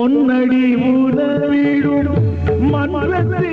பொன்னடி உதவிடும் மன்றத்திலே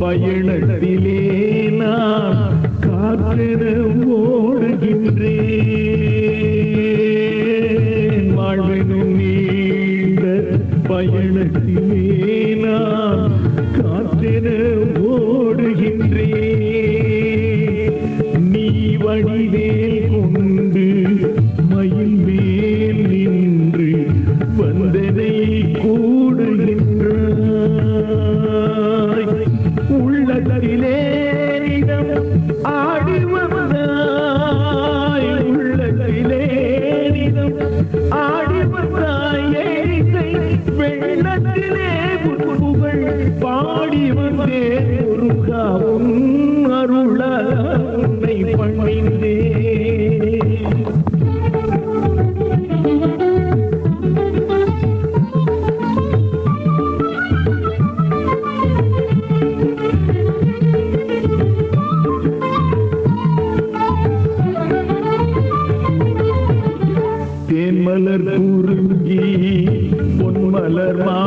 பயணத்திலே நான் காற்றென ஓடுகின்றேன். வாழ்வெனும் நீண்ட பயணத்திலே நான் காற்றென பாடி வந்தே முருகாவும் அருள உன்னை பணிந்தேன் தேன்மலர் குறிஞ்சி பொன்மலர் மா